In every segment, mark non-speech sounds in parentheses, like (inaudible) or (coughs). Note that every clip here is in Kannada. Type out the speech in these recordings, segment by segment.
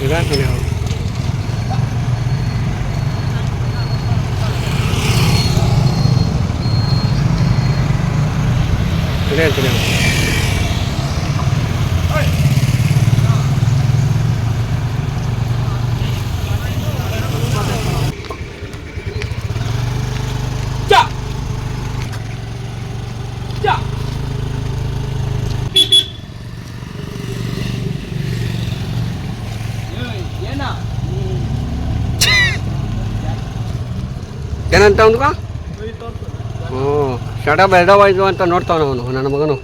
ನಿಧಾನ ಅವರು ಇದೆ ಅಂತೀನಿ ಅವ್ರು. ಏನಂತ ಅವನ್ಗ? ಹ್ಞೂ. ಶಡ ಬೆಳೆದವಾಯ್ತು ಅಂತ ನೋಡ್ತಾವನು ಅವನು ನನ್ನ ಮಗನು.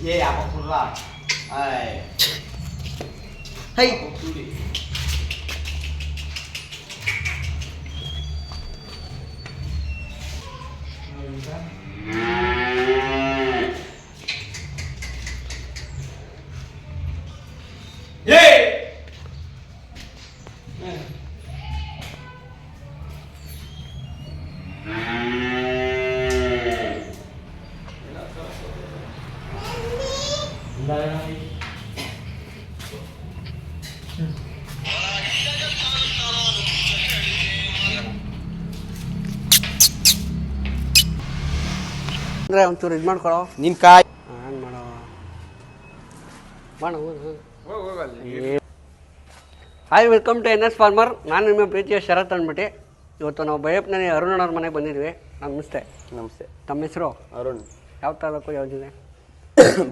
你也不好痛哎。嘿。的 ಅಂದರೆ ಒಂಚೂರು ಇದು ಮಾಡ್ಕೊಳೋ? ನಿನ್ ಕಾಯ್ ಹಂಗೆ ಮಾಡೋ. Hi welcome to N S farmer ನಾನು ನಿಮ್ಮ ಪ್ರೀತಿಯ ಶರತ್ ಅಂದ್ಬಿಟ್ಟು ಇವತ್ತು ನಾವು ಬಯಪ್ನಲ್ಲಿ ಅರುಣ್ ಅವ್ರ ಮನೆಗೆ ಬಂದಿದ್ವಿ. ನಮಸ್ತೆ. ನಮಸ್ತೆ. ತಮ್ಮ ಹೆಸರು? ಅರುಣ್. ಯಾವ ತಾಲೂಕು ಯಾವ ಜಿಲ್ಲೆ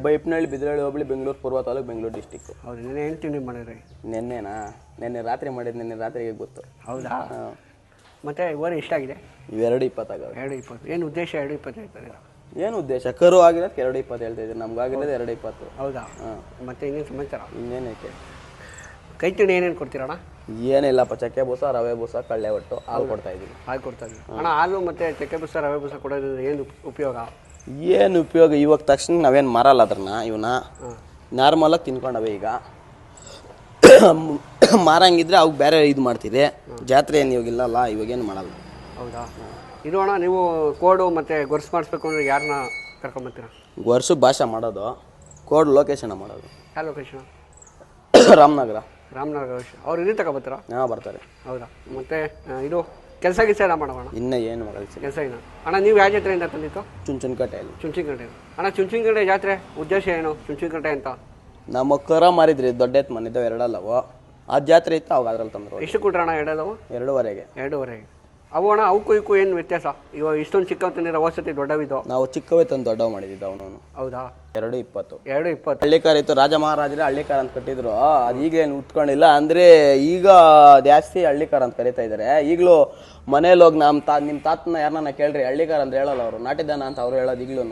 ಬೈಪ್ನಹಳ್ಳಿ ಬಿದ್ರಳ್ಳಿ ಹೋಬಳಿ ಬೆಂಗಳೂರು ಪೂರ್ವ ತಾಲೂಕು ಬೆಂಗಳೂರು ಡಿಸ್ಟಿಕ್ ಹೌದು ನಿನ್ನೆ ಏನು ತಿಂಡಿ ಮಾಡಿದ್ರಿ? ನಿನ್ನೆನಾ? ನಿನ್ನೆ ರಾತ್ರಿ ಮಾಡಿದ್ದು ನಿನ್ನೆ ರಾತ್ರಿಗೆ ಗೊತ್ತು. ಹೌದಾ. ಮತ್ತೆ ಓವರ್ ಎಷ್ಟಾಗಿದೆ ಇವೆರಡು ಇಪ್ಪತ್ತಾಗವೆ ಎರಡು ಇಪ್ಪತ್ತು. ಏನು ಉದ್ದೇಶ ಎರಡು ಇಪ್ಪತ್ತು ಹೇಳ್ತಾರೆ? ಏನು ಉದ್ದೇಶ? ಕರು ಆಗಿರೋದು ಎರಡು ಇಪ್ಪತ್ತು ಹೇಳ್ತಾ ಇದ್ದೀರಿ ನಮ್ಗಾಗಿರೋದು ಎರಡು ಇಪ್ಪತ್ತು. ಹೌದಾ? ಹಾಂ. ಮತ್ತೆ ಇನ್ನೇನು ಸಮಾಚಾರ? ಇನ್ನೇನೈತೆ ಕೈ ತಿಂಡಿ ಏನೇನು ಕೊಡ್ತೀರಣ್ಣ? ಏನಿಲ್ಲಪ್ಪ ಚಕ್ಕೆ ಬೂಸ ರವೆ ಬೂಸ ಕಳ್ಳೆ ಒಟ್ಟು ಹಾಲು ಕೊಡ್ತಾ ಇದ್ದೀವಿ ಹಾಲು ಕೊಡ್ತಾ ಇದ್ದೀವಿ ಅಣ್ಣ ಹಾಲು ಮತ್ತು ಚಕ್ಕೆ ಬೂಸ ರವೆ ಬೂಸ ಕೊಡೋದ್ರಿಂದ ಏನು ಉಪ್- ಉಪಯೋಗ? ಏನು ಉಪಯೋಗ? ಇವಾಗ ತಕ್ಷಣ ನಾವೇನು ಮಾರಲ್ಲ ಅದನ್ನ ಇವನ್ನ ನಾರ್ಮಲಾಗಿ ತಿನ್ಕೊಂಡವೆ ಈಗ. ಮಾರಂಗಿದ್ರೆ ಅವಾಗ ಬೇರೆ ಇದು ಮಾಡ್ತೀರಿ ಜಾತ್ರೆ ಏನು ಇವಾಗ ಇಲ್ಲಲ್ಲ ಇವಾಗೇನು ಮಾಡಲ್ಲ. ಹೌದಾ? ಇದು ಅಣ್ಣ ನೀವು ಕೋಡು ಮತ್ತು ಗೊರ್ಸು ಮಾಡಿಸ್ಬೇಕು ಅಂದ್ರೆ ಯಾರನ್ನ ಕರ್ಕೊಂಬರ್ತೀರಾ ಗೊರ್ಸು ಭಾಷೆ ಮಾಡೋದು. ಕೋಡ್ ಲೊಕೇಶನ್ ಮಾಡೋದು. ಯಾವ ಲೊಕೇಶನ್ (coughs) ರಾಮನಗರ. ರಾಮನಗರ ಅವ್ರು ಇಲ್ಲಿ ತಗೊಬರ್ತೀರಾ ಹಾಂ ಬರ್ತಾರೆ. ಹೌದಾ? ಮತ್ತು ಇದು? ಕೆಲಸ ಗಿಲ್ಸ ಎಲ್ಲ ಮಾಡೋಣ ಇನ್ನ ಏನು ಕಳಿಸಿ ಕೆಲಸ ಇಲ್ಲ ಅಣ್ಣ ನೀವು ಯಾವ ಜಾತ್ರೆಯಿಂದ ತಂದಿತ್ತು ಚುಂಚನಕಟ್ಟೆಯಲ್ಲಿ. ಚುಂಚಿನಕಟ್ಟೆ ಅಣ್ಣ ಚುಂಚಿನಕಟ್ಟೆ ಜಾತ್ರೆ ಉದ್ದೇಶ ಏನು? ಚುಂಚಿನಕಟ್ಟೆ ಅಂತ? ನಮ್ಮ ಕರ ಮಾರಿದ್ರಿ ದೊಡ್ಡ ಎತ್ತು ಮನಿದ್ದಾವೆ ಎರಡಲ್ಲವೋ? ಆ ಜಾತ್ರೆ ಇತ್ತು ಅವಾಗ ಅದ್ರಲ್ಲಿ ತಂದ್ರು. ಎಷ್ಟು ಕೊಟ್ರಣ್ಣ ಎರಡಲ್ಲವು? ಎರಡೂವರೆಗೆ. ಎರಡೂವರೆಗೆ. ಅವು ಅಣ್ಣ ಅವಕ್ಕೂ ಇಕ್ಕೂ ಏನು ವ್ಯತ್ಯಾಸ? ಇವಾಗ ಇಷ್ಟೊಂದು ಚಿಕ್ಕ ತಂದಿರೋ ವಸತಿ ದೊಡ್ಡವಿದ್ದು ನಾವು ಚಿಕ್ಕವೇ ತಂದು ದೊಡ್ಡವ ಮಾಡಿದ್ದು ಅವನು ಹೌದಾ? ಎರಡು ಇಪ್ಪತ್ತು. ಎರಡು ಇಪ್ಪತ್ತು. ಹಳ್ಳಿಕಾರ ಇತ್ತು ರಾಜ ಮಹಾರಾಜರೇ ಹಳ್ಳಿಕಾರ ಅಂತ ಕಟ್ಟಿದ್ರು. ಅದು ಈಗೇನು ಉತ್ಕೊಂಡಿಲ್ಲ. ಅಂದ್ರೆ ಈಗ ಜಾಸ್ತಿ ಹಳ್ಳಿಕಾರ ಅಂತ ಕರಿತಾ ಇದ್ದಾರೆ ಈಗಲೂ ಮನೇಲಿ ಹೋಗಿ ನಮ್ಮ ತಾ ನಿಮ್ಮ ತಾತನ ಯಾರನ್ನ ಕೇಳ್ರಿ ಹಳ್ಳಿಕಾರ ಅಂತ ಹೇಳಲ್ಲ ಅವರು. ನಾಟಿದಾನ ಅಂತ ಅವ್ರು ಹೇಳೋದು ಈಗ್ಲೂ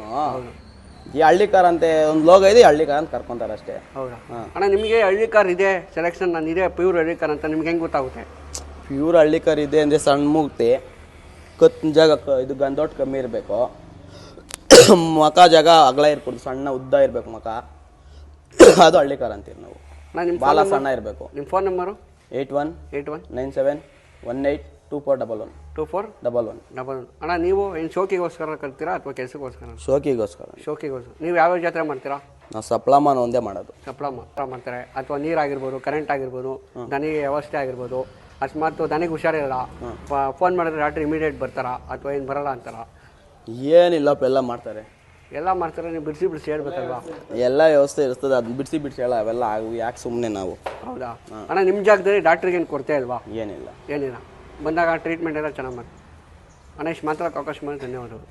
ಈ ಹಳ್ಳಿಕಾರ ಅಂತ ಒಂದು ಲೋಗ ಇದೆ ಹಳ್ಳಿಕಾರ ಅಂತ ಕರ್ಕೊಂತಾರೆ ಅಷ್ಟೇ. ಹೌದಾ? ಅಣ್ಣ ನಿಮಗೆ ಹಳ್ಳಿಕಾರ ಇದೆ ಸೆಲೆಕ್ಷನ್ ನಾನು ಇದೆ ಪ್ಯೂರ್ ಹಳ್ಳಿಕಾರ ಅಂತ ನಿಮ್ಗೆ ಹೆಂಗೆ ಗೊತ್ತಾಗುತ್ತೆ? ಪ್ಯೂರ್ ಹಳ್ಳಿಕಾರ ಇದೆ ಅಂದರೆ ಸಣ್ಣ ಮೂಗ್ತಿ ಕತ್ ಜಾಗ ಕ- ಇದು ಗಂಧೋಟ್ ಕಮ್ಮಿ ಇರಬೇಕು. (coughs) ಮಕ ಜಾಗ ಅಗಲ ಇರ್ಕೊಡ್ದು ಸಣ್ಣ ಉದ್ದ ಇರಬೇಕು ಮಕ. (coughs) ಅದು ಹಳ್ಳಿಕಾರ ಅಂತೀವಿ ನಾವು. ನಾನು ನಿಮ್ಮ ಬಾಲ ಸಣ್ಣ ಇರಬೇಕು. ನಿಮ್ಮ phone number eight one eight one nine seven one eight two four double one. Two four double one. Double ಅಣ್ಣ ನೀವು ಏನು ಶೋಕಿಗೋಸ್ಕರ ಕಲ್ತೀರಾ ಅಥವಾ ಕೆಲಸಕ್ಕೋಸ್ಕರ? ಶೋಕಿಗೋಸ್ಕರ. ಶೋಕಿಗೋಸ್ಕರ. ನೀವು ಯಾವ್ಯಾವ ಜಾತ್ರೆ ಮಾಡ್ತೀರಾ? ನಾವು ಸಪ್ಲಮಾನ ಒಂದೇ ಮಾಡೋದು. ಸಪ್ಲ ಮಾಡ್ತಾರೆ. ಅಥವಾ ನೀರಾಗಿರ್ಬೋದು ಕರೆಂಟ್ ಆಗಿರ್ಬೋದು ನನಗೆ ವ್ಯವಸ್ಥೆ ಆಗಿರ್ಬೋದು. ಅಕಸ್ಮಾತ್ ನನಗೆ ಹುಷಾರಿರಲ್ಲ. ಫೋನ್ ಮಾಡಿದ್ರೆ ಡಾಕ್ಟ್ರ್ ಇಮಿಡಿಯೇಟ್ ಬರ್ತಾರ? ಅಥವಾ ಏನು ಬರಲ್ಲ ಅಂತಾರ? ಏನಿಲ್ಲಪ್ಪ ಎಲ್ಲ ಮಾಡ್ತಾರೆ. ಎಲ್ಲ ಮಾಡ್ತಾರೆ ನೀವು ಬಿಡಿಸಿ ಬಿಡಿಸಿ ಹೇಳ್ಬೇಕಲ್ವಾ? ಎಲ್ಲ ವ್ಯವಸ್ಥೆ ಇರ್ತದೆ ಅದು ಬಿಡಿಸಿ ಬಿಡಿಸಿ ಹೇಳ ಅವೆಲ್ಲ ಆಗು ಯಾಕೆ ಸುಮ್ಮನೆ ನಾವು? ಹೌದಾ? ಅಣ್ಣ ನಿಮ್ಮ ಜಾಗದಲ್ಲಿ ಡಾಕ್ಟ್ರಿಗೆ ಏನು ಕೊಡ್ತಾ ಇಲ್ವಾ? ಏನಿಲ್ಲ. ಏನಿಲ್ಲ. ಬಂದಾಗ ಟ್ರೀಟ್ಮೆಂಟ್ ಎಲ್ಲ ಚೆನ್ನಾಗಿ ಮಾಡಿ. ಅಣ್ಣ ಇಷ್ಟು ಮಾತ್ರ ಅವಕಾಶ ಮಾಡಿ ಧನ್ಯವಾದಗಳು.